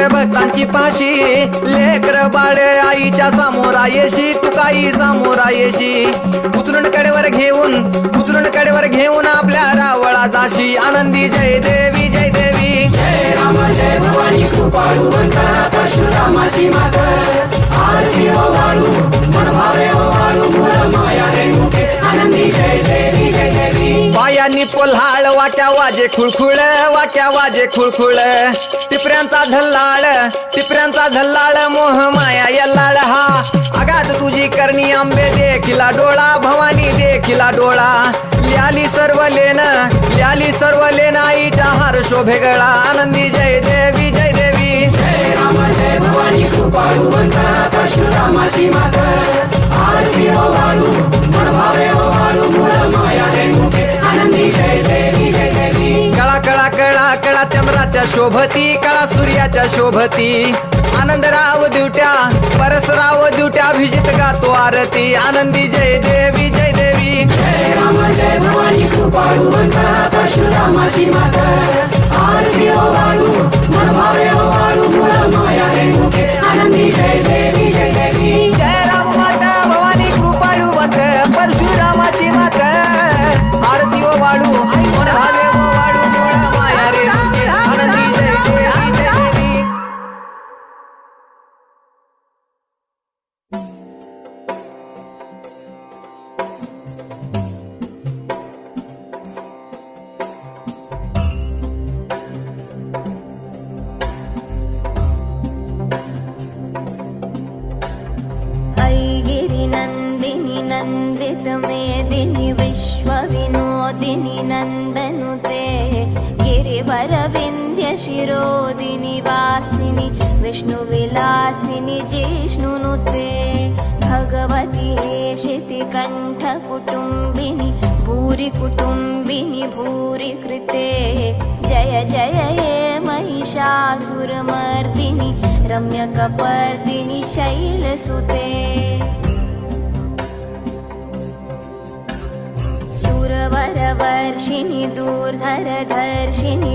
वाट भक्तांची पाशी लेकर बाळ आईच्या समोरा येशी तुकाई समोरा येशी उचलून कडेवर घेऊन उचलून कडेवर घेऊन आपल्या रावळा जाशी. आनंदी जय देवी जय देवी. जय राम जय भवानी कृपाळूवंत परशुरामाची मात. आरती ओ वाळू मन भावे ओ वाळू मूळ माया रेणुके आनंदी जय देवी जय देवी. पायांनी पोल्हाळ वाट्या वाजे खुळखुळ वाट्या वाजे खुळखुळ. टिपऱ्यांचा झल्लाळ टिपऱ्यांचा झल्लाळ मोह माया यल्लाळ हा. आगात तुझी करणी आंबे देखिला डोळा भवानी देखिला डोळा. ल्याली सर्व लेन ल्याली सर्व लेन आईच्या हार शोभे गळा. आनंदी जय देवी जय देवी. जय जय भवानी परशुरामाची माता. आरती हो सूर्याच्या शोभती कळा सूर्याच्या शोभती. आनंदराव दिवट्या परसराव दिवट्या अभिजित गातो आरती. आनंदी जय देवी जय देवी. जय राम जय भवानी कृपाळू परशुरामाची माता. आरती ओ वाळू मनभावे ओ वाळू मूळ माया मुखे आनंदी जय जय गिरिवरविन्ध्यशिरोदिनि वासिनि विष्णुविलासिनि जिष्णुनुते भगवति हेशितिकण्ठकुटुम्बिनि भूरि कुटुम्बिनि भूरि कृते जय जय हे महिषासुरमर्दिनि रम्यकपर्दिनि शैलसुते सुरवरवर्षिणि दूर्धरधर्षिणि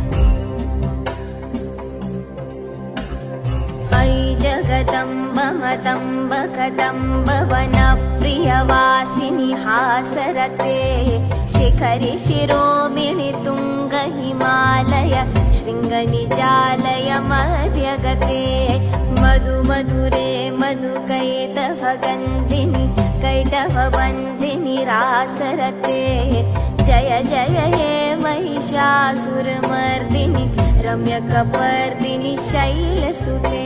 मतम्ब कदम्ब वनप्रियवासिनि हासरते। शिखरि शिरोमिणि तुङ्ग हिमालय शृङ्गनिजालय मध्यगते। मधु मधुरे मधुकैटभगन्धिनि कैटभबन्धिनि रासरते। जय जय हे महिषासुरमर्दिनि रम्यकपर्दिनि शैलसुते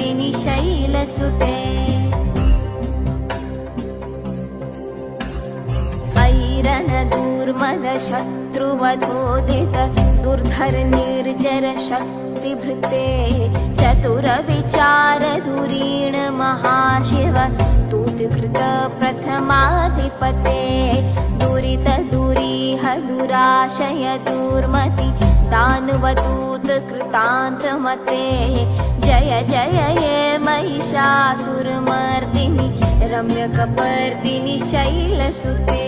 शत्रुवधोदित दुर्धर निर्जर शक्तिभृते चतुरविचार धुरीण महाशिव दूतकृत प्रथमाधिपते दुरित दुरीह दुराशय दुर्मति दानवदूत कृतान्तमते जय जय हे महिषासुरमर्दिनि रम्यकपर्दिनि शैलसुते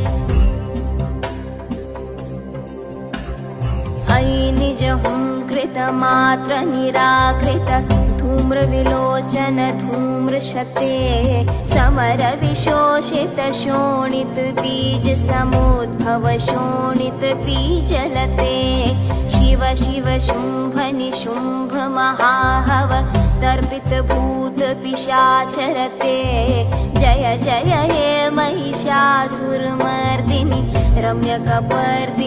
हुङ्कृत मात्र निराकृत धूम्रविलोचन धूम्रशते समर विशोषित शोणित बीज समुद्भव शोणित बीजलते। शिव शिव शुम्भ निशुम्भ महाहव तर्पित भूत पिशाचरते। जय जय हे महिषासुरमर्दिनि रम्यकपर्दिनि